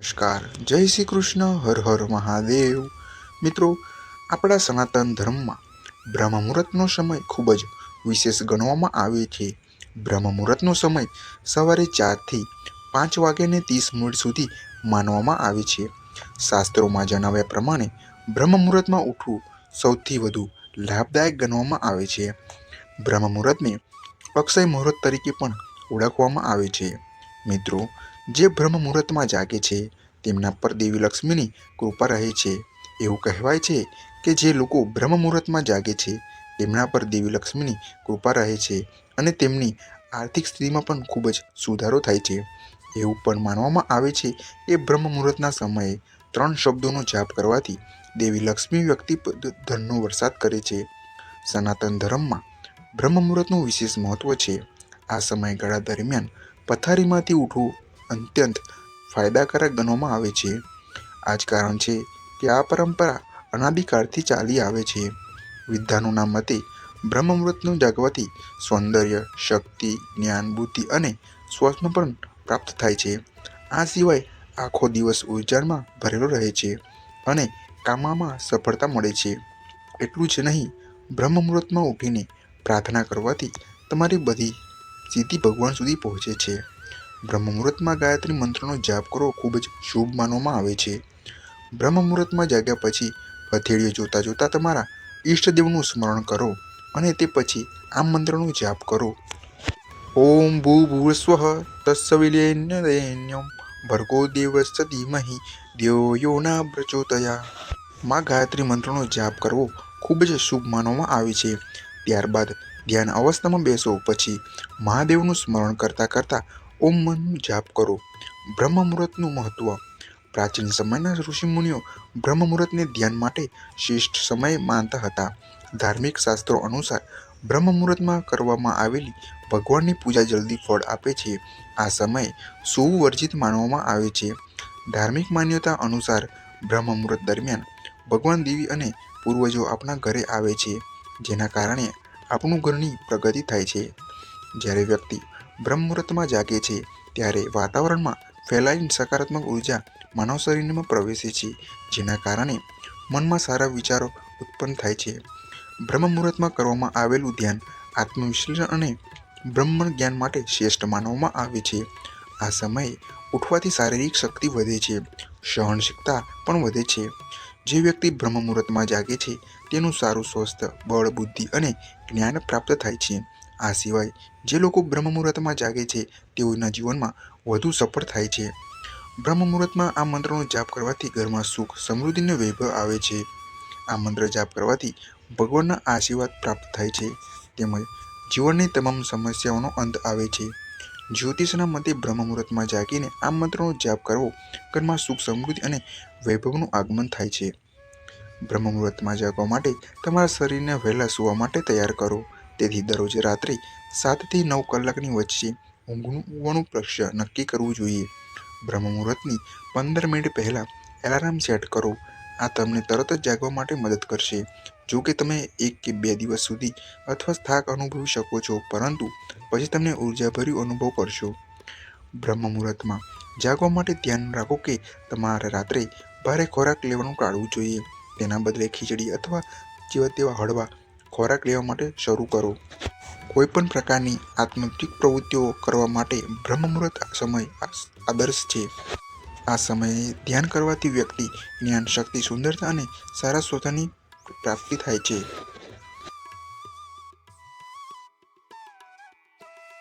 નમસ્કાર. જય શ્રી કૃષ્ણ. હર હર મહાદેવ. મિત્રો, આપણા સનાતન ધર્મમાં બ્રહ્મ મુહૂર્તનો સમય ખૂબ જ વિશેષ ગણવામાં આવે છે. બ્રહ્મ મુહૂર્તનો સમય સવારે ચારથી પાંચ વાગ્યાને ત્રીસ મિનિટ સુધી માનવામાં આવે છે. શાસ્ત્રોમાં જણાવ્યા પ્રમાણે બ્રહ્મ મુહૂર્તમાં ઉઠવું સૌથી વધુ લાભદાયક ગણવામાં આવે છે. બ્રહ્મ મુહૂર્તને અક્ષય મુહૂર્ત તરીકે પણ ઓળખવામાં આવે છે. મિત્રો જે બ્રહ્મ મુહૂર્તમાં જાગે છે, તેમના પર દેવી લક્ષ્મીની કૃપા રહે છે. એવું કહેવાય છે કે જે લોકો બ્રહ્મ મુહૂર્તમાં જાગે છે, તેમના પર દેવી લક્ષ્મીની કૃપા રહે છે અને તેમની આર્થિક સ્થિતિમાં પણ ખૂબ જ સુધારો થાય છે. એવું પણ માનવામાં આવે છે કે બ્રહ્મ મુહૂર્તના સમયે ત્રણ શબ્દોનો જાપ કરવાથી દેવી લક્ષ્મી વ્યક્તિ ધનનો વરસાદ કરે છે. સનાતન ધર્મમાં બ્રહ્મ મુહૂર્તનું વિશેષ મહત્વ છે. આ સમયગાળા દરમિયાન પથારીમાંથી ઉઠવું અત્યંત ફાયદાકારક ગણવામાં આવે છે. આ જ કારણ છે કે આ પરંપરા અનાદિકાળથી ચાલી આવે છે. વિદ્વાનોના મતે બ્રહ્મમૃતનું જાગવાથી સૌંદર્ય, શક્તિ, જ્ઞાન, બુદ્ધિ અને સ્વસ્થ પણ પ્રાપ્ત થાય છે. આ સિવાય આખો દિવસ ઉર્જામાં ભરેલો રહે છે અને કામમાં સફળતા મળે છે. એટલું જ નહીં બ્રહ્મ મુહૂર્તમાં ઉઠીને પ્રાર્થના કરવાથી તમારી બધી સ્થિતિ ભગવાન સુધી પહોંચે છે. બ્રહ્મ મુહૂર્તમાં ગાયત્રી મંત્રનો જાપ કરવો ખૂબ જ શુભ માનવામાં આવે છે. બ્રહ્મ મુહૂર્તમાં જાગ્યા પછી પથેળીઓ જોતા જોતા તમારા ઈષ્ટદેવનું સ્મરણ કરો અને તે પછી આ મંત્રનો જાપ કરો. ઓમ ભૂભૂસ્વ તત્સવિલેન્યમ ભર્ગો દેવસ્ય ધીમહિ દ્યો યો ના પ્રચોદયા. માં ગાયત્રી મંત્રનો જાપ કરવો ખૂબ જ શુભ માનવામાં આવે છે. ત્યારબાદ ધ્યાન અવસ્થામાં બેસો. પછી મહાદેવનું સ્મરણ કરતાં કરતાં ઓમ મનનું જાપ કરો. બ્રહ્મ મુહૂર્તનું મહત્વ. પ્રાચીન સમયના ઋષિમુનિઓ બ્રહ્મ મુહૂર્તને ધ્યાન માટે શ્રેષ્ઠ સમય માનતા હતા. ધાર્મિક શાસ્ત્રો અનુસાર બ્રહ્મ મુહૂર્તમાં કરવામાં આવેલી ભગવાનની પૂજા જલ્દી ફળ આપે છે. આ સમય સુવર્જિત માનવામાં આવે છે. ધાર્મિક માન્યતા અનુસાર બ્રહ્મ મુહૂર્ત દરમિયાન ભગવાન દેવી અને પૂર્વજો આપણા ઘરે આવે છે, જેના કારણે આપણું ઘરની પ્રગતિ થાય છે. જ્યારે વ્યક્તિ બ્રહ્મ મુહૂર્તમાં જાગે છે, ત્યારે વાતાવરણમાં ફેલાયેલી સકારાત્મક ઊર્જા માનવ શરીરમાં પ્રવેશે છે, જેના કારણે મનમાં સારા વિચારો ઉત્પન્ન થાય છે. બ્રહ્મ મુહૂર્તમાં કરવામાં આવેલું ધ્યાન આત્મવિશ્લેષણ અને બ્રહ્મ જ્ઞાન માટે શ્રેષ્ઠ માનવામાં આવે છે. આ સમયે ઉઠવાથી શારીરિક શક્તિ વધે છે, સહનશીલતા પણ વધે છે. જે વ્યક્તિ બ્રહ્મ મુહૂર્તમાં જાગે છે, તેનું સારું સ્વસ્થ બળ, બુદ્ધિ અને જ્ઞાન પ્રાપ્ત થાય છે. આ સિવાય જે લોકો બ્રહ્મ મુહૂર્તમાં જાગે છે, તેઓના જીવનમાં વધુ સફળ થાય છે. બ્રહ્મ મુહૂર્તમાં આ મંત્રનો જાપ કરવાથી ઘરમાં સુખ સમૃદ્ધિનો વૈભવ આવે છે. આ મંત્ર જાપ કરવાથી ભગવાનના આશીર્વાદ પ્રાપ્ત થાય છે. તેમજ જીવનની તમામ સમસ્યાઓનો અંત આવે છે. જ્યોતિષના મતે બ્રહ્મ મુહૂર્તમાં જાગીને આ મંત્રનો જાપ કરવો ઘરમાં સુખ, સમૃદ્ધિ અને વૈભવનું આગમન થાય છે. બ્રહ્મ મુહૂર્તમાં જાગવા માટે તમારા શરીરને વહેલા સુવા માટે તૈયાર કરો. તેથી દરરોજ રાત્રે સાતથી નવ કલાકની વચ્ચે ઊંઘવાનું લક્ષ્ય નક્કી કરવું જોઈએ. બ્રહ્મ મુહૂર્તની પંદર મિનિટ પહેલાં એલાર્મ સેટ કરો. આ તમને તરત જ જાગવા માટે મદદ કરશે. જો કે તમે એક કે બે દિવસ સુધી અથવા થાક અનુભવી શકો છો, પરંતુ પછી તમને ઉર્જાભર્યું અનુભવ કરશો. બ્રહ્મ મુહૂર્તમાં જાગવા માટે ધ્યાન રાખો કે તમારે રાત્રે ભારે ખોરાક લેવાનું ટાળવું જોઈએ. તેના બદલે ખીચડી અથવા જેવા તેવા હળવા ખોરાક લેવા માટે શરૂ કરો. કોઈપણ પ્રકારની આત્મતિક પ્રવૃત્તિઓ કરવા માટે બ્રહ્મમુહૂર્ત સમય આદર્શ છે. આ સમયે ધ્યાન કરવાથી વ્યક્તિ જ્ઞાન, શક્તિ, સુંદરતા અને સારા સ્વતાની પ્રાપ્તિ થાય છે.